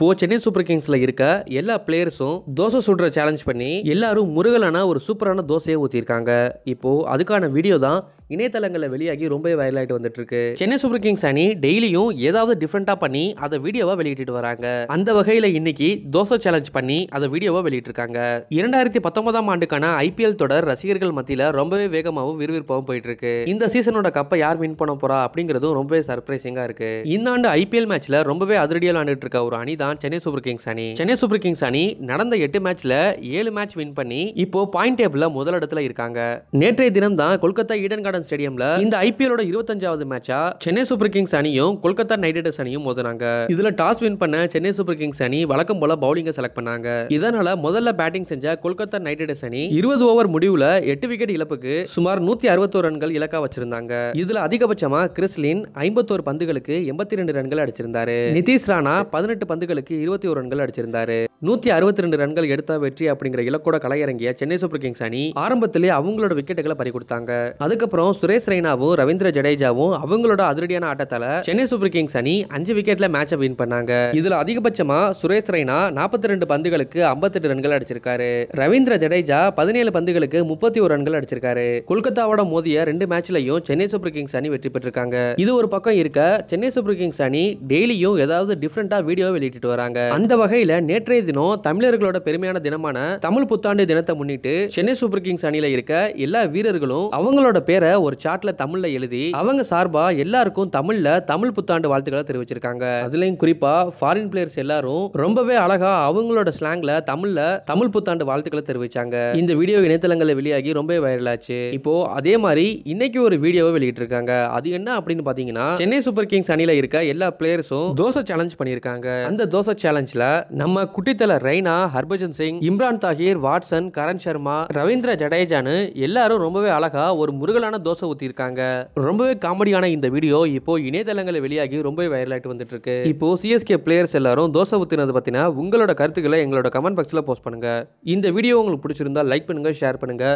இப்போ சென்னை சூப்பர் கிங்ஸ்ல இருக்க எல்லா பிளேயர்ஸும் தோசை சுடுற சேலஞ்ச் பண்ணி எல்லாரும் முருகலான ஒரு சூப்பரான தோசையை ஊத்திருக்காங்க இப்போ அதுக்கான வீடியோ தான் இணையதளங்களில் வெளியாகி ரொம்ப வைரல் ஆயிட்டு வந்துட்டு இருக்கு சென்னை சூப்பர் கிங்ஸ் அணி டெய்லியும் ஏதாவது டிஃப்ரெண்டா பண்ணி அதை வீடியோவா வெளியிட்டு வராங்க. அந்த வகையில இன்னைக்கு தோசை சேலஞ்ச் பண்ணி அதை வீடியோவா வெளியிட்டிருக்காங்க. இரண்டாயிரத்தி பத்தொன்பதாம் ஆண்டுக்கான ஐபிஎல் தொடர் ரசிகர்கள் மத்தியில ரொம்பவே வேகமாகவும் விறுவிறுப்பாகவும் போயிட்டு இருக்கு இந்த சீசனோட கப்பை யார் வின் பண்ண போறா அப்படிங்கிறதும் ரொம்பவே சர்ப்ரைசிங்கா இருக்கு. இந்த ஆண்டு ஐபிஎல் மேட்ச்ல ரொம்பவே அதிரடியா விளையாண்டுட்டு இருக்க ஒரு அணி தான் தான் சென்னை சூப்பர் கிங்ஸ் அணி. சென்னை சூப்பர் கிங்ஸ் அணி நடந்த எட்டு மேட்ச்ல ஏழு மேட்ச் வின் பண்ணி இப்போ பாயிண்ட் டேபிள்ல முதல் இடத்துல இருக்காங்க. நேற்றைய தினம் தான் கொல்கத்தா ஈடன் கார்டன் ஸ்டேடியம்ல இந்த ஐபிஎலோட இருபத்தஞ்சாவது மேட்சா சென்னை சூப்பர் கிங்ஸ் அணியும் கொல்கத்தா நைட் ரைடர்ஸ் அணியும் மோதினாங்க. இதுல டாஸ் வின் பண்ண சென்னை சூப்பர் கிங்ஸ் அணி வழக்கம் போல பவுலிங்க செலக்ட் பண்ணாங்க. இதனால முதல்ல பேட்டிங் செஞ்ச கொல்கத்தா நைட் ரைடர்ஸ் அணி இருபது ஓவர் முடிவுல எட்டு விக்கெட் இழப்புக்கு சுமார் நூத்தி அறுபத்தோரு ரன்கள் இலக்கா வச்சிருந்தாங்க. இதுல அதிகபட்சமா கிறிஸ்லின் ஐம்பத்தோரு பந்துகளுக்கு எண்பத்தி ரெண்டு ரன்கள் அடிச்சிருந்தாரு. நிதிஷ் ராணா பதினெட்டு பந்துகளுக்கு இருபத்தி ஒரு ரன்கள் அடிச்சிருந்தாரு. நூத்தி அறுபத்தி ரெண்டு ரன்கள் எடுத்த வெற்றி அப்படிங்கிற இலக்கோட கலையிறங்கிய சென்னை சூப்பர் கிங்ஸ் அணி ஆரம்பத்திலே அவங்களோட விக்கெட்டுகளை பறி கொடுத்தாங்க அதுக்கப்புறம் சுரேஷ் ரெய்னாவும் ரவீந்திர ஜடேஜாவும் அவங்களோட அதிரடியான ஆட்டத்தால சென்னை சூப்பர் கிங்ஸ் அணி அஞ்சு விக்கெட்ல மேட்சை வின் பண்ணாங்க. இதுல அதிகபட்சமா சுரேஷ் ரெய்னா நாற்பத்தி ரெண்டு பந்துகளுக்கு ஐம்பத்தெட்டு ரன்கள் அடிச்சிருக்காரு. ரவீந்திர ஜடேஜா பதினேழு பந்துகளுக்கு முப்பத்தி ஒரு ரன்கள் அடிச்சிருக்காரு. கொல்கத்தாவோட மோதிய ரெண்டு மேட்ச்லயும் சென்னை சூப்பர் கிங்ஸ் அணி வெற்றி பெற்றிருக்காங்க. இது ஒரு பக்கம் இருக்க சென்னை சூப்பர் கிங்ஸ் அணி டெய்லியும் ஏதாவது டிஃப்ரெண்டா வீடியோ வெளியிட்டு வராங்க. அந்த வகையில நேற்றைய தினம் தமிழர்களோட பெருமையான தினமான தமிழ் புத்தாண்டு தினத்தை முன்னிட்டு சென்னை சூப்பர் கிங்ஸ் அணியில இருக்க எல்லா வீரர்களும் அவங்களோட பேரை ஒரு சாட்ல தமிழ்ல எழுதி அவங்க சார்பா எல்லாருக்கும் தமிழ்ல தமிழ் புத்தாண்டு வாழ்த்துக்களை தெரிவிச்சிருக்காங்க. அதுலயும் குறிப்பா ஃபாரின் பிளேயர்ஸ் எல்லாரும் ரொம்பவே அழகா அவங்களோட ஸ்லாங்ல தமிழ்ல தமிழ் புத்தாண்டு வாழ்த்துக்களை தெரிவிச்சாங்க. இந்த வீடியோ இணையதளங்களில் வெளியாகி ரொம்ப வைரல் ஆச்சு இப்போ அதே மாதிரி இன்னைக்கு ஒரு வீடியோவை வெளியிட்டு இருக்காங்க அது என்ன அப்படின்னு பாத்தீங்கன்னா சென்னை சூப்பர் கிங்ஸ் அணியில இருக்க எல்லா பிளேயர்ஸும் தோசை சேலஞ்ச் பண்ணியிருக்காங்க. அந்த தோசை சேலஞ்சில் நம்ம குட்டித்தல ரெய்னா ஹர்பஜன் சிங் இம்ரான் தாஹிர் வாட்சன் கரண் சர்மா ரவீந்திர ஜடேஜான்னு எல்லாரும் ரொம்பவே அழகா ஒரு முருகலான தோசை ஊத்திருக்காங்க ரொம்பவே காமெடியான இந்த வீடியோ இப்போ இணையதளங்களில் வெளியாகி ரொம்பவே வைரல் ஆகிட்டு வந்துட்டு இருக்கு இப்போ சிஎஸ்கே பிளேயர்ஸ் எல்லாரும் தோசை ஊத்தினது பத்தின உங்களோட கருத்துக்களை எங்களோட கமெண்ட் பாக்ஸில் போஸ்ட் பண்ணுங்க. இந்த வீடியோ உங்களுக்கு பிடிச்சிருந்தா லைக் பண்ணுங்க ஷேர் பண்ணுங்க.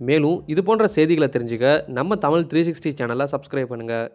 மேலும் இது போன்ற செய்திகளை தெரிஞ்சுக்க நம்ம தமிழ் த்ரீ சிக்ஸ்டி சேனலை சப்ஸ்கிரைப் பண்ணுங்கள்